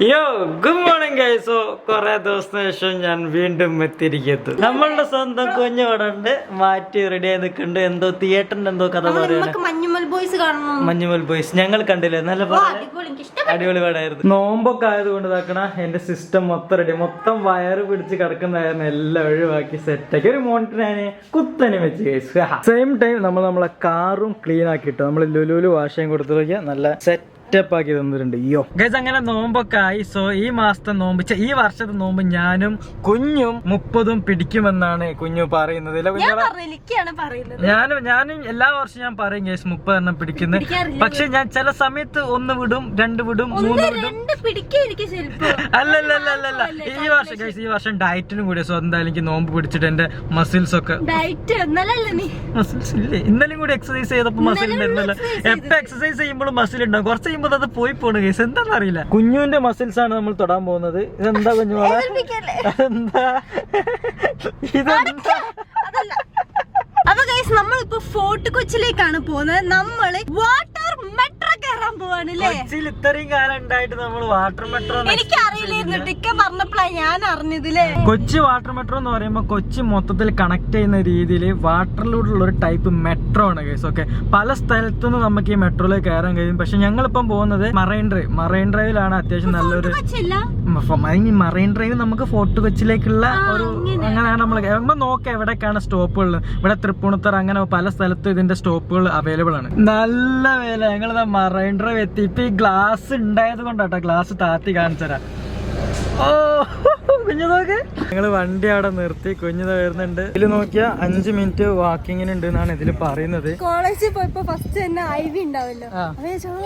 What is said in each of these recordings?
യോ good morning ഗൈസോ കുറെ ദിവസത്തിന് ശേഷം ഞാൻ വീണ്ടും എത്തിയിരിക്കുന്നു. നമ്മളുടെ സ്വന്തം കുഞ്ഞു മാറ്റി റെഡി ആയി നിൽക്കുന്നുണ്ട്. എന്തോ തിയേറ്ററിന്റെ എന്തോ കഥ പറയുന്നത് മഞ്ഞുമൽ ബോയ്സ് ഞങ്ങൾ കണ്ടില്ലേ? നല്ല അടിപൊളി. പടമായിരുന്നു നോമ്പൊക്കെ ആയതുകൊണ്ട് ഇതാക്കണ എന്റെ സിസ്റ്റം മൊത്തം റെഡി മൊത്തം വയറ് പിടിച്ച് കിടക്കുന്നതായിരുന്നു. എല്ലാം ഒഴിവാക്കി സെറ്റാക്കി ഒരു മോണിറ്റർ ഞാൻ കുത്തനെ വെച്ച് സെയിം ടൈം നമ്മൾ നമ്മളെ കാറും ക്ലീൻ ആക്കിയിട്ട് നമ്മൾ ലുലുലു വാഷയും കൊടുത്തു നോക്കിയാൽ നല്ല സെറ്റ് സ്റ്റെപ്പ് ആക്കി തന്നിട്ടുണ്ട്. അയ്യോ ഗൈസ് അങ്ങനെ നോമ്പൊക്കെ ആയി. സോ ഈ മാസത്തെ നോമ്പ് ഈ വർഷത്തെ നോമ്പ് ഞാനും കുഞ്ഞും മുപ്പതും പിടിക്കുമെന്നാണ് കുഞ്ഞു പറയുന്നത്. ഞാനും ഞാനും എല്ലാ വർഷവും ഞാൻ പറയും ഗൈസ് മുപ്പത് എണ്ണം പിടിക്കുന്നത് പക്ഷെ ഞാൻ ചില സമയത്ത് ഒന്ന് വിടും രണ്ട് വിടും മൂന്ന് വിടും. അല്ലല്ലല്ലല്ല ഈ വർഷം ഗൈസ് ഈ വർഷം ഡയറ്റിനും കൂടി സോ എന്തായാലും എനിക്ക് നോമ്പ് പിടിച്ചിട്ട് എന്റെ മസിൽസ് ഒക്കെ ഡയറ്റ് എന്നല്ലല്ലേ നീ? മസിൽസ് ഇല്ലേ? ഇന്നലെയും കൂടി എക്സസൈസ് ചെയ്തപ്പോ മസിൽ ഉണ്ടായിരുന്നല്ലോ എപ്പോ എക്സസൈസ് ചെയ്യുമ്പോഴും മസിൽ ഉണ്ടാവും കുറച്ച് കഴിയുമ്പോൾ അത് പോയി പോണു കേസ്. എന്താണെന്ന് അറിയില്ല. കുഞ്ഞുവിന്റെ മസിൽസ് ആണ് നമ്മൾ തൊടാൻ പോകുന്നത്. ഇതെന്താ ഏൽപ്പിക്കല്ലേ? അതെന്താ? ഇതെന്താ? അപ്പൊ ഗൈസ് നമ്മളിപ്പോ ഫോർട്ട് കൊച്ചിലേക്കാണ് പോകുന്നത്. നമ്മൾ വാട്ടർ കയറാൻ പോവാണ് കൊച്ചിയിൽ ഇത്രയും കാലം ഉണ്ടായിട്ട് നമ്മൾ വാട്ടർ മെട്രോ എനിക്ക് അറിയില്ലായിരുന്നു. ടിക്ക പറഞ്ഞപ്പോഴാണ് ഞാൻ അറിഞ്ഞതില്ലേ? കൊച്ചി വാട്ടർ മെട്രോ എന്ന് പറയുമ്പോൾ കൊച്ചി മൊത്തത്തിൽ കണക്ട് ചെയ്യുന്ന രീതിയിൽ വാട്ടറിലൂടെയുള്ള ഒരു ടൈപ്പ് മെട്രോ ആണ് കേസ് ഓക്കെ പല സ്ഥലത്തുനിന്ന് നമുക്ക് ഈ മെട്രോയിൽ കയറാൻ കഴിയും. പക്ഷെ ഞങ്ങളിപ്പം പോകുന്നത് മറൈൻ ഡ്രൈവ് മറൈൻ ഡ്രൈവിലാണ് അത്യാവശ്യം നല്ലൊരു മറൈൻ ഡ്രൈവ് നമുക്ക് ഫോർട്ട് കൊച്ചിയിലേക്കുള്ള ഒരു അങ്ങനെയാണ് നമ്മൾ നമ്മൾ നോക്കാം എവിടേക്കാണ് സ്റ്റോപ്പുകൾ ഇവിടെ തൃപ്പൂണിത്തറ അങ്ങനെ പല സ്ഥലത്തും ഇതിന്റെ സ്റ്റോപ്പുകൾ അവൈലബിൾ ആണ്. നല്ല വില. ഞങ്ങൾ മറൈൻ ഡ്രൈവ് എത്തി. ഇപ്പൊ ഈ ഗ്ലാസ് ഉണ്ടായത് കൊണ്ടാട്ടോ ഗ്ലാസ് താത്തി കാണിച്ചരാ ഓ കുഞ്ഞു നോക്ക് ഞങ്ങൾ വണ്ടി അവിടെ നിർത്തി കുഞ്ഞു വരുന്നുണ്ട്. ഇതിൽ നോക്കിയ അഞ്ച് മിനിറ്റ് വാക്കിങ്ങിന് ഉണ്ട് എന്നാണ് ഇതിൽ പറയുന്നത്. കോളേജിൽ പോയപ്പോ ഫസ്റ്റ് തന്നെ ഐ വി ഉണ്ടാവല്ലോ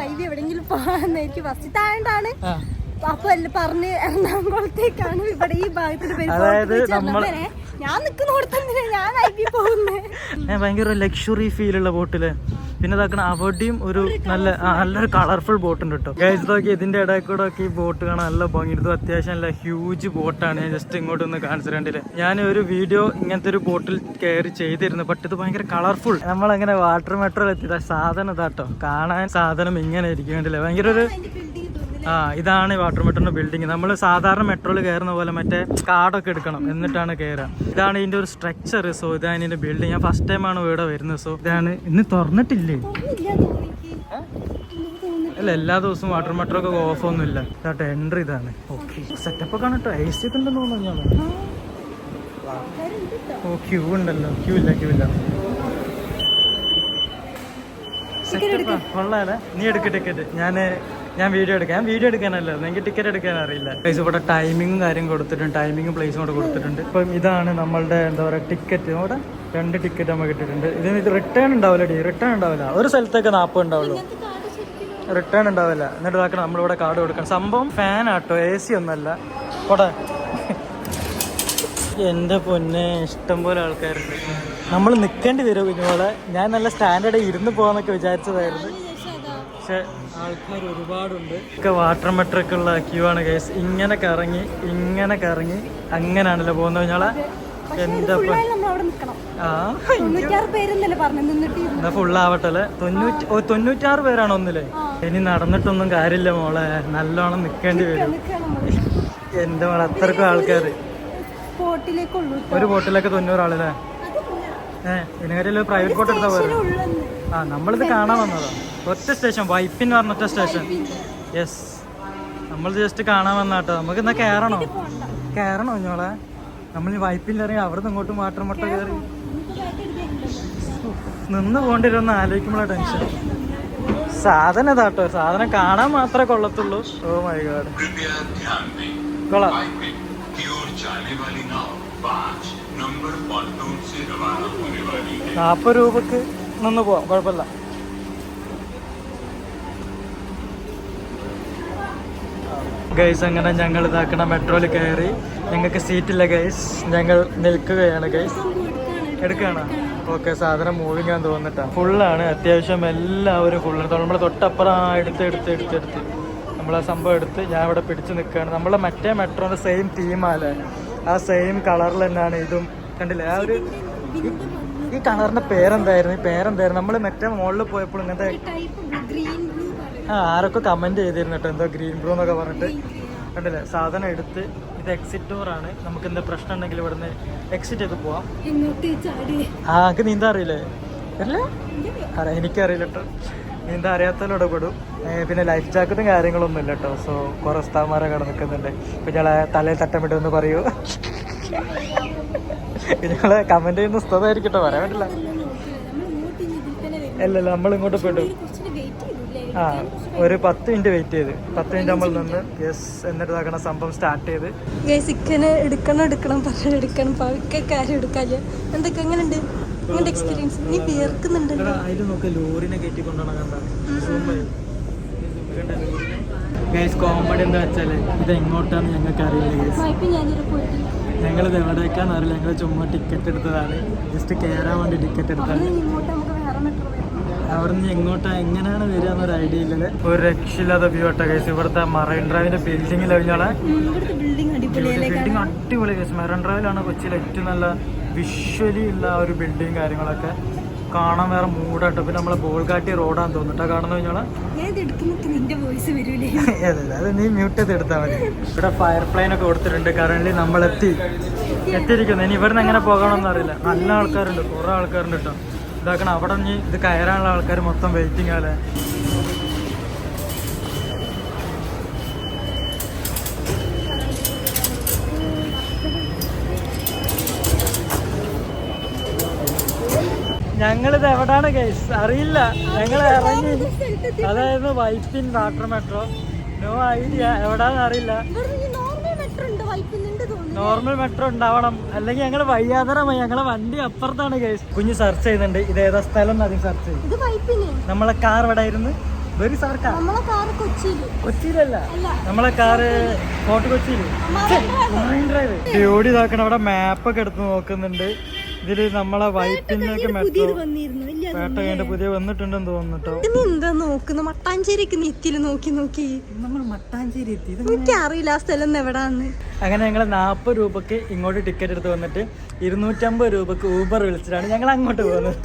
ഐ വി എവിടെങ്കിലും പോകാന്നായിരിക്കും ഫസ്റ്റ് താണ്ടാണ് ആ. അപ്പൊ അല്ല പറഞ്ഞ് എറണാകുളത്തേക്കാണ് ഇവിടെ ഈ ഭാഗത്തിന് പേര് ഞാൻ നിൽക്കുന്നിടത്തന്നെ ഞാൻ ഐ വി പോകുന്നേ ഭയങ്കര ലക്ഷറി ഫീൽ ഉള്ള ബോട്ടിൽ പിന്നെ ഇതാക്കണ അവിടെയും ഒരു നല്ല നല്ലൊരു കളർഫുൾ ബോട്ട് ഉണ്ട് കേട്ടോ ഗൈസ് നോക്കി ഇതിന്റെ ഇടയിൽ കൂടെ ഒക്കെ ഈ ബോട്ട് കാണാൻ നല്ല ഭംഗി. ഇത് അത്യാവശ്യം നല്ല ഹ്യൂജ് ബോട്ടാണ് ഞാൻ ജസ്റ്റ് ഇങ്ങോട്ട് ഒന്ന് കാണിച്ചു കണ്ടില്ല ഞാൻ ഒരു വീഡിയോ ഇങ്ങനത്തെ ഒരു ബോട്ടിൽ കയറി ചെയ്തിരുന്നു ബട്ട് ഇത് ഭയങ്കര കളർഫുൾ നമ്മളങ്ങനെ വാട്ടർ മെട്രോയിൽ എത്തിയതാ സാധനം ഇതാട്ടോ കാണാൻ സാധനം ഇങ്ങനെ ഇരിക്കേണ്ടില്ല കണ്ടില്ലേ ഭയങ്കര ഒരു ആ ഇതാണ് വാട്ടർ മെട്രോന്റെ ബിൽഡിംഗ് നമ്മൾ സാധാരണ മെട്രോയിൽ കയറുന്ന പോലെ മറ്റേ കാർഡൊക്കെ എടുക്കണം. എന്നിട്ടാണ് കയറുക ഇതാണ് ഇതിന്റെ ഒരു സ്ട്രക്ചർ സോ ഇതാണ് ഇതിന്റെ ബിൽഡിംഗ് ഞാൻ ഫസ്റ്റ് ടൈമാണ് ഇവിടെ വരുന്നത്. സോ ഇതാണ് ഇന്ന് തുറന്നിട്ടില്ലേ? അല്ല എല്ലാ ദിവസവും വാട്ടർ മെട്രോ ഒക്കെ ഓഫ് ഒന്നും ഇല്ല കേട്ടോ എൻട്രി ഇതാണ്. ഓക്കെ സെറ്റപ്പ് ഒക്കെ ആണ് കേട്ടോ ഐ സി ഒക്കെ ഉണ്ടെന്ന് തോന്നുന്നു ഓ ക്യൂ ഉണ്ടല്ലോ. ക്യൂ ഇല്ല ക്യൂ ഇല്ല. കൊള്ളാല്ലേ നീ എടുക്ക ടിക്കറ്റ് ഞാൻ ഞാൻ വീഡിയോ എടുക്കാം. ഞാൻ വീഡിയോ എടുക്കാനല്ല. എനിക്ക് ടിക്കറ്റ് എടുക്കാൻ അറിയില്ല. പ്ലേസ് ഇവിടെ ടൈമിങ്ങും കാര്യം കൊടുത്തിട്ടുണ്ട്. ടൈമിങ്ങും പ്ലേസും കൂടെ കൊടുത്തിട്ടുണ്ട്. ഇപ്പം ഇതാണ് നമ്മളുടെ എന്താ പറയുക ടിക്കറ്റ് ഇവിടെ രണ്ട് ടിക്കറ്റ് നമ്മൾ കിട്ടിയിട്ടുണ്ട്. ഇതിന് ഇത് റിട്ടേൺ ഉണ്ടാവില്ല ഡി റിട്ടേൺ ഉണ്ടാവില്ല. ഒരു സ്ഥലത്തേക്ക് നാൽപ്പത് ഉണ്ടാവുള്ളൂ. റിട്ടേൺ ഉണ്ടാവില്ല. എന്നിട്ട് ഇതാക്കണം. നമ്മളിവിടെ കാർഡ് കൊടുക്കണം. സംഭവം ഫാൻ ആട്ടോ. എ സി ഒന്നല്ല. കൊടേ എന്റെ പൊന്നെ ഇഷ്ടംപോലെ ആൾക്കാരുണ്ട്. നമ്മൾ നിൽക്കേണ്ടി വരും കുഞ്ഞുമോളെ ഞാൻ നല്ല സ്റ്റാൻഡേർഡ് ഇരുന്ന് പോകാന്നൊക്കെ വിചാരിച്ചതായിരുന്നു. പക്ഷെ ആൾക്കാർ ഒരുപാടുണ്ട്. ഒക്കെ വാട്ടർ മെട്രൊക്കെ ഉള്ള ക്യൂ ആണ് കേസ് ഇങ്ങനെ കറങ്ങി ഇങ്ങനെ കറങ്ങി അങ്ങനെയാണല്ലോ പോകുന്നത്. കുഞ്ഞോളെ എന്താ എന്നാ ഫുള്ളാവട്ടെ അല്ലേ തൊണ്ണൂറ്റി ഓ തൊണ്ണൂറ്റാറ് പേരാണ് ഒന്നില്ലേ ഇനി നടന്നിട്ടൊന്നും കാര്യമില്ല മോളെ. നല്ലോണം നിക്കേണ്ടി വരും. എന്റെ മോളെ അത്രക്കും ആൾക്കാർ ഒരു ബോട്ടിലൊക്കെ തൊണ്ണൂറ് ആളല്ലേ ഏഹ് പ്രൈവറ്റ് ബോട്ട് എടുത്താ പോരെ. ആ നമ്മളിത് കാണാൻ വന്നതാ. ഒറ്റ സ്റ്റേഷൻ വൈഫിൻ പറഞ്ഞ ഒറ്റ സ്റ്റേഷൻ യെസ് നമ്മൾ ജസ്റ്റ് കാണാൻ വന്നാട്ടോ നമുക്ക് എന്നാ കയറണോ കയറണോ ഞോളെ നമ്മൾ വൈപ്പിൽ ഇറങ്ങി അവിടെ നിന്ന് ഇങ്ങോട്ട് വാട്ടർ മുട്ട കയറി നിന്ന് പോകേണ്ടിരുന്ന ആലോചിക്കുമ്പോഴാ ടെൻഷൻ സാധനം ഇതാട്ടോ. സാധനം കാണാൻ മാത്രമേ കൊള്ളത്തുള്ളൂ. ഓ മൈ ഗോഡ് കൊള്ളാം. നാൽപ്പത് രൂപക്ക് നിന്ന് പോവാം കുഴപ്പമില്ല. ഗൈസ് അങ്ങനെ ഞങ്ങൾ ഇതാക്കണ മെട്രോയിൽ കയറി. ഞങ്ങൾക്ക് സീറ്റില്ല ഗൈസ് ഞങ്ങൾ നിൽക്കുകയാണ് ഗൈസ് എടുക്കുകയാണ്. ഓക്കെ സാധനം മൂവിങ് ആണെന്ന് തോന്നിട്ടാ ഫുള്ളാണ് അത്യാവശ്യം എല്ലാവരും ഫുള്ളാണ് നമ്മൾ തൊട്ടപ്പുറം എടുത്ത് എടുത്ത് എടുത്തെടുത്ത് നമ്മൾ ആ സംഭവം എടുത്ത് ഞാൻ ഇവിടെ പിടിച്ച് നിൽക്കുകയാണ്. നമ്മളെ മറ്റേ മെട്രോന്റെ സെയിം തീമാലേ ആ സെയിം കളറിൽ തന്നെയാണ് ഇതും. കണ്ടില്ലേ? ആ ഒരു ഈ- കളറിന്റെ പേരെന്തായിരുന്നു? ഈ പേരെന്തായിരുന്നു? നമ്മൾ മറ്റേ മുകളിൽ പോയപ്പോൾ ഇങ്ങനത്തെ ആ ആരൊക്കെ കമന്റ് ചെയ്തിരുന്നു കേട്ടോ? എന്തോ ഗ്രീൻ ബ്ലൂ എന്നൊക്കെ പറഞ്ഞിട്ട്. കണ്ടില്ലേ? സാധനം എടുത്ത് ഇത് എക്സിറ്റ് ഡോർ ആണ്. നമുക്ക് എന്താ പ്രശ്നം ഉണ്ടെങ്കിൽ ഇവിടുന്ന് എക്സിറ്റ് ചെയ്ത് പോവാം. ആ എനിക്ക് നീന്താ അറിയില്ലേ? അല്ലേ എനിക്കറിയില്ല കേട്ടോ. നീന്താൻ അറിയാത്തതിൽ ഇടപെടും. പിന്നെ ലൈഫ് ജാക്കറ്റും കാര്യങ്ങളൊന്നും ഇല്ല കേട്ടോ സോ കുറേ ഉസ്താന്മാരെ കട നിൽക്കുന്നുണ്ട്. ഇപ്പം ഞങ്ങളെ തലയിൽ എന്ന് പറയൂ. ഞങ്ങളെ കമന്റ് ചെയ്യുന്ന ഉസ്താദായിരിക്കട്ടോ പറയാൻ പറ്റില്ല. അല്ലല്ല നമ്മൾ ഇങ്ങോട്ട് പെട്ടു ആ ഒരു പത്ത് മിനിറ്റ് വെയിറ്റ് ചെയ്ത്. പത്ത് മിനിറ്റ് നമ്മൾ നിന്ന്. യെസ് എന്നിട്ട് ഇതാക്കണ സംഭവം സ്റ്റാർട്ട് ചെയ്ത്. ചിക്കന് എടുക്കണം എടുക്കണം പറഞ്ഞു എടുക്കണം. കാര്യം എന്തൊക്കെ എങ്ങനെയുണ്ട്? നിങ്ങളുടെ എക്സ്പീരിയൻസ് നീ വിയർക്കുന്നുണ്ട് അതിൽ നോക്ക് ലോറിനെ കയറ്റി കൊണ്ടുപോകണം ഗൈസ് കോമഡി എന്താ വെച്ചാൽ ഇത് എങ്ങോട്ടാണ് ഞങ്ങൾക്ക് അറിയില്ല ഞങ്ങൾ ഇത് എവിടേക്കാന്ന് അറിയില്ല. ഞങ്ങൾ ചുമ്മാ ടിക്കറ്റ് എടുത്തതാണ്. ജസ്റ്റ് കയറാൻ വേണ്ടി ടിക്കറ്റ് എടുത്താണ്. ഇങ്ങോട്ട് നമുക്ക് അവിടെ നിന്ന് എങ്ങോട്ടാ എങ്ങനെയാണ് വരിക എന്നൊരു ഐഡിയ ഇല്ലല്ലേ? ഒരു രക്ഷയില്ലാത്ത വ്യൂ ആട്ടോ കേസ് ഇവിടുത്തെ മറൈൻ ഡ്രൈവിന്റെ ബിൽഡിംഗ് കഴിഞ്ഞാളെ. ബിൽഡിംഗ് അടിപൊളി കേസ് മറൈൻ ഡ്രൈവിലാണ് കൊച്ചിയിലെ ഏറ്റവും നല്ല വിഷ്വലി ഉള്ള ഒരു ബിൽഡിംഗ് കാര്യങ്ങളൊക്കെ. കാണാൻ വേറെ മൂടാട്ടോ. പിന്നെ നമ്മളെ ബോൾഗാട്ടി റോഡാന്ന് തോന്നിട്ടാ കാണുന്ന കഴിഞ്ഞാൽ അത് നീ മ്യൂട്ട് ചെയ്ത് എടുത്താൽ മതി. ഇവിടെ ഫയർ പ്ലെയിൻ ഒക്കെ കൊടുത്തിട്ടുണ്ട്. കറന്റ് നമ്മളെത്തി. എത്തിയിരിക്കുന്നു. ഇനി ഇവിടുന്ന് എങ്ങനെ പോകണമെന്ന് അറിയില്ല. നല്ല ആൾക്കാരുണ്ട്. കുറേ ആൾക്കാരുണ്ട് കേട്ടോ ഇതാക്കണം. അവിടെ നിന്ന് ഇത് കയറാനുള്ള ആൾക്കാർ മൊത്തം വെയിറ്റിംഗ് ആലേ ഞങ്ങളിത് എവിടാണ് ഗൈസ് അറിയില്ല. ഞങ്ങൾ ഇറങ്ങി. അതായത് Vypin water metro no idea എവിടാന്ന് അറിയില്ല. നോർമൽ മെട്രോ ഉണ്ടാവണം. അല്ലെങ്കിൽ ഞങ്ങൾ വയ്യാതരമായി. ഞങ്ങളെ വണ്ടി അപ്പുറത്താണ് കേസ് കുഞ്ഞു സെർച്ച് ചെയ്യുന്നുണ്ട്. ഇത് ഏതാ സ്ഥലം ആദ്യം സെർച്ച് ചെയ്യും. നമ്മളെ കാർ ഇവിടെ ആയിരുന്നു? വെരി സാർ കാർ കൊച്ചിയിലല്ല. നമ്മളെ കാറ് ഫോർട്ട് കൊച്ചിയിൽ ഡ്രൈവ് ഡ്യൂടി നോക്കണം അവിടെ മാപ്പ് ഒക്കെ എടുത്ത് നോക്കുന്നുണ്ട്. ഇതിൽ നമ്മളെ വൈപ്പിനൊക്കെ മെട്രോ പേട്ട കഴിഞ്ഞ പുതിയ വന്നിട്ടുണ്ടെന്ന് തോന്നുന്നു കേട്ടോ ഇത് എന്താ നോക്കുന്നു? മട്ടാഞ്ചേരിക്ക് നോക്കി നോക്കി. നമ്മൾ മട്ടാഞ്ചേരി എത്തി. എനിക്ക് അറിയില്ല ആ സ്ഥലം എവിടാന്ന്. അങ്ങനെ ഞങ്ങൾ നാൽപ്പത് രൂപക്ക് ഇങ്ങോട്ട് ടിക്കറ്റ് എടുത്ത് വന്നിട്ട് ഇരുന്നൂറ്റമ്പത് രൂപക്ക് ഊബർ വിളിച്ചിട്ടാണ് ഞങ്ങൾ അങ്ങോട്ട് പോകുന്നത്?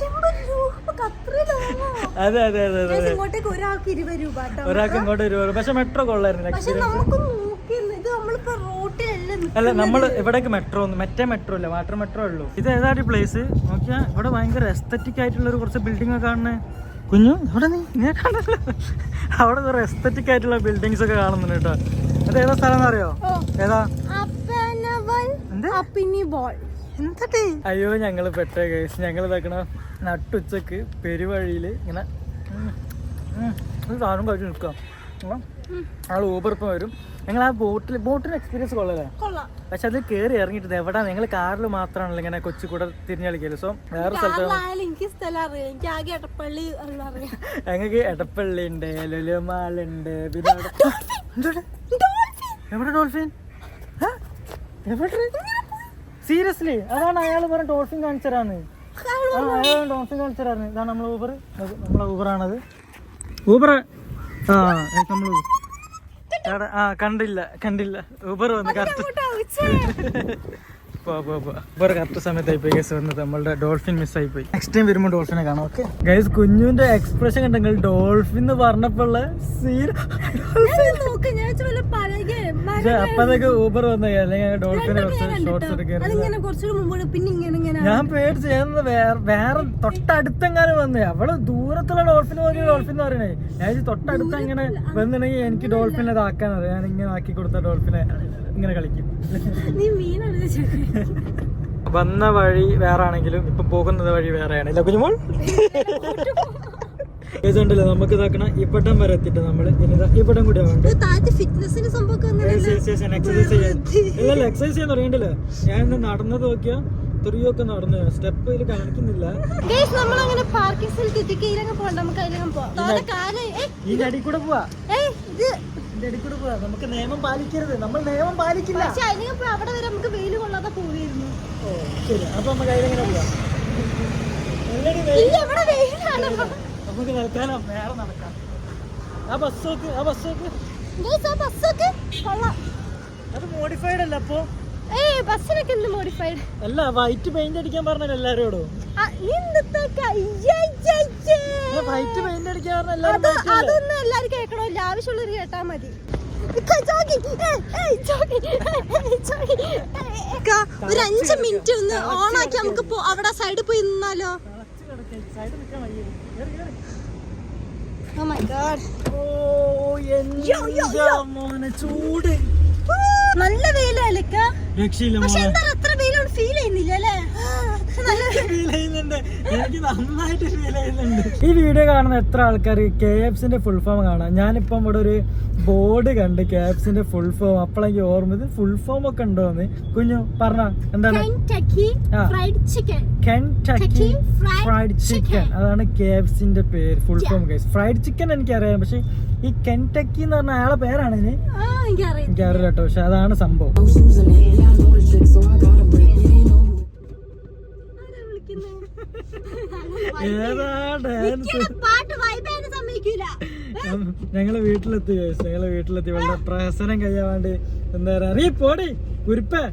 അതെ അതെ അതെ അതെ ഒരാൾക്ക് ഇങ്ങോട്ട് ഒരാൾക്ക് ഇരുപത് രൂപ ഒരാൾക്ക് ഇങ്ങോട്ട് പക്ഷെ മെട്രോ കൊള്ളായിരുന്നു അല്ല നമ്മൾ ഇവിടേക്ക് മെട്രോ ഒന്നും മറ്റേ മെട്രോ അല്ല വാട്ടർ മെട്രോ ഉള്ളൂ. ഇത് ഏതാണ്ട് പ്ലേസ് നോക്കിയാ ഇവിടെ ഭയങ്കര എസ്തറ്റിക് ആയിട്ടുള്ള ഒരു കുറച്ച് ബിൽഡിംഗ് ഒക്കെ കാണുന്നത് കുഞ്ഞു അവിടെ നീ? നീ കാണല്ലോ അവിടെ കുറെ എസ്തറ്റിക് ആയിട്ടുള്ള ബിൽഡിങ്സ് ഒക്കെ കാണുന്നുണ്ട് കേട്ടോ. അത് ഏതാ സ്ഥലം ഏതാ? എന്ത്? ബോൾ എന്താ അയ്യോ ഞങ്ങൾ പെട്ടേ കേസ് ഞങ്ങൾ ഇതാക്കണ നട്ടുച്ചക്ക് പെരുവഴിയിൽ ഇങ്ങനെ സാധനം കഴിച്ച് നിൽക്കാം ആൾ ഊബർ ഇപ്പം വരും. ഞങ്ങൾ ആ ബോട്ടിൽ ബോട്ടിന് എക്സ്പീരിയൻസ് കൊള്ളല്ലേ? കൊള്ളാം. പക്ഷെ അത് കയറി ഇറങ്ങിയിട്ട് എവിടാ? നിങ്ങൾ കാറിൽ മാത്രമാണല്ലോ ഇങ്ങനെ കൊച്ചു കൂടെ തിരിഞ്ഞളിക്കല്ലോ സോ വേറെ സ്ഥലത്ത് അറിയാം അറിയാം. ഞങ്ങൾക്ക് എടപ്പള്ളി ഉണ്ട് ലുലുമാളുണ്ട് പിന്നെ? എവിടെ ഡോൾഫിൻ? എവിടെ? സീരിയസ്ലി അതാണ് അയാൾ പറഞ്ഞ ഡോൾഫിൻ അയാൾ ഡോൾഫിൻ കാണിച്ചരാന്ന്. ഇതാണ് നമ്മൾ ഊബർ നമ്മളെ ഊബറാണത് ഊബർ ആ നമ്മൾ ആ കണ്ടില്ല കണ്ടില്ല. ഊബർ വന്ന് കറക്റ്റ്. കറക്റ്റ് സമയത്തായി പോയി. ഗൈസ് വന്നത് നമ്മളുടെ ഡോൾഫിൻ മിസ്സായി പോയി. നെക്സ്റ്റ് ടൈം വരുമ്പോൾ ഡോൾഫിനെ കാണാം ഓക്കെ ഗൈസ് കുഞ്ഞുവിന്റെ എക്സ്പ്രഷൻ കണ്ടെങ്കിൽ ഡോൾഫിൻ എന്ന് പറഞ്ഞപ്പോൾ സീൻ പക്ഷെ അപ്പതൊക്കെ ഊബർ വന്നു അല്ലെങ്കിൽ ഡോൾഫിനെ കുറച്ച് ഷോർട്സ് ഞാൻ പേടിച്ച് ഞാൻ വേറെ വേറെ തൊട്ടടുത്തെങ്ങാനും വന്നേ. അവൾ ദൂരത്തുള്ള ഡോൾഫിൻ നോക്കി ഡോൾഫിൻ എന്ന് പറയണേ ഞാൻ തൊട്ടടുത്ത് അങ്ങനെ വന്നിട്ടുണ്ടെങ്കിൽ എനിക്ക് ഡോൾഫിനെ ഇതാക്കാൻ അറിയാം ഞാൻ ഇങ്ങനെ ആക്കി കൊടുത്ത ഡോൾഫിനെ ഇങ്ങനെ കളിക്കും. വന്ന വഴി വേറെ ആണെങ്കിലും ഇപ്പൊ പോകുന്നത് വഴി വേറെയാണ്. ഇല്ല കുഞ്ഞുമോൾ? ഏതുണ്ടല്ലോ നമുക്ക് ഇതാക്കണം ഇപ്പട്ടം വരെ എത്തിട്ട് നമ്മൾ ഇനി കൂടി എക്സസൈസ് ചെയ്യാൻ തുടങ്ങിയിട്ടില്ല. ഞാൻ ഇന്ന് നടന്നത് നോക്കിയാ തെറിയൊക്കെ നടന്നു സ്റ്റെപ്പ് ഇതിൽ കാണിക്കുന്നില്ല. നമ്മളങ്ങനെ പാർക്കിംഗ് സ്ഥലത്ത് എത്തിക്കുക ഇതിലങ്ങ് പോകണ്ട. നമുക്ക് അതിലങ്ങ് പോവാം. ഏയ്, അടി കൂടെ പോവാ. ഇതിന്റെ കൂടെ പോവാ. നമുക്ക് നിയമം പാലിക്കരുത്. നമ്മൾ നിയമം പാലിക്കില്ല. പക്ഷെ അതിലങ്ങ് പോയി അവിടെ വരെ നമുക്ക് വെയിൽ കൊള്ളാതെ പോവുകയായിരുന്നു. ഓ ശരി. അപ്പൊ നമുക്ക് അതിലെങ്ങനെ പോവാം? നമുക്ക് നിൽക്കാനോ വേറെ നടക്കാം. ആ ബസ് നോക്ക് ആ ബസ് നോക്ക്. ആ ബസ്സൊക്കെ കൊള്ളാം. അത് മോഡിഫൈഡ് അല്ല അപ്പൊ. ബസ്സിനൊക്കെ എന്ത് മോഡിഫൈഡ് അല്ല വൈറ്റ് പെയിന്റ് അടിക്കാൻ പറഞ്ഞല്ലോ എല്ലാരോടും വൈറ്റ് പെയിന്റ് അടിക്കാൻ അതൊന്നും എല്ലാരും കേൾക്കണമില്ല ആവശ്യമുള്ളവർ കേട്ടാ മതി. ഒരു അഞ്ച് മിനിറ്റ് ഒന്ന് ഓണാക്കി നമുക്ക് പോ- അവിടെ സൈഡിൽ പോയി നിന്നാലോ? നല്ല വെയിലല്ലേക്ക രക്ഷയില്ല പക്ഷെ മോനെ എന്താ അത്ര വെയിലോട് ഫീൽ ചെയ്യുന്നില്ല അല്ലേ നല്ല ഫീൽ ചെയ്യുന്നുണ്ട്. എനിക്ക് നന്നായിട്ട് ഫീൽ ചെയ്യുന്നുണ്ട്. ഈ വീഡിയോ കാണുന്ന എത്ര ആൾക്കാർ കെ എഫ്സിന്റെ ഫുൾ ഫോം കാണാം. ഞാനിപ്പം ഇവിടെ ഒരു ബോർഡ് കണ്ട് കെ എഫ്സിന്റെ ഫുൾ ഫോം അപ്പോഴേക്ക് ഓർമ്മ ഇത് ഫുൾ ഫോം ഒക്കെ ഉണ്ടോന്ന്? കുഞ്ഞു പറഞ്ഞ എന്താണ്. കെൻടക്കി ഫ്രൈഡ് ചിക്കൻ അതാണ് കെ എഫ് സിന്റെ പേര് full form case fried chicken എനിക്കറിയാം. പക്ഷെ ഈ കെൻടക്കി എന്ന് പറഞ്ഞ അയാളെ പേരാണ് ഇതിന് എനിക്കറിയാം. എനിക്കറിയില്ല. കേട്ടോ. പക്ഷെ അതാണ് സംഭവം. ഞങ്ങൾ വീട്ടിലെത്തി ഞങ്ങൾ വീട്ടിലെത്തി. വളരെ പ്രഹസനം കഴിയാൻ വേണ്ടി എന്താ പറയാ? അറിയ പോടി. കുരിപ്പേ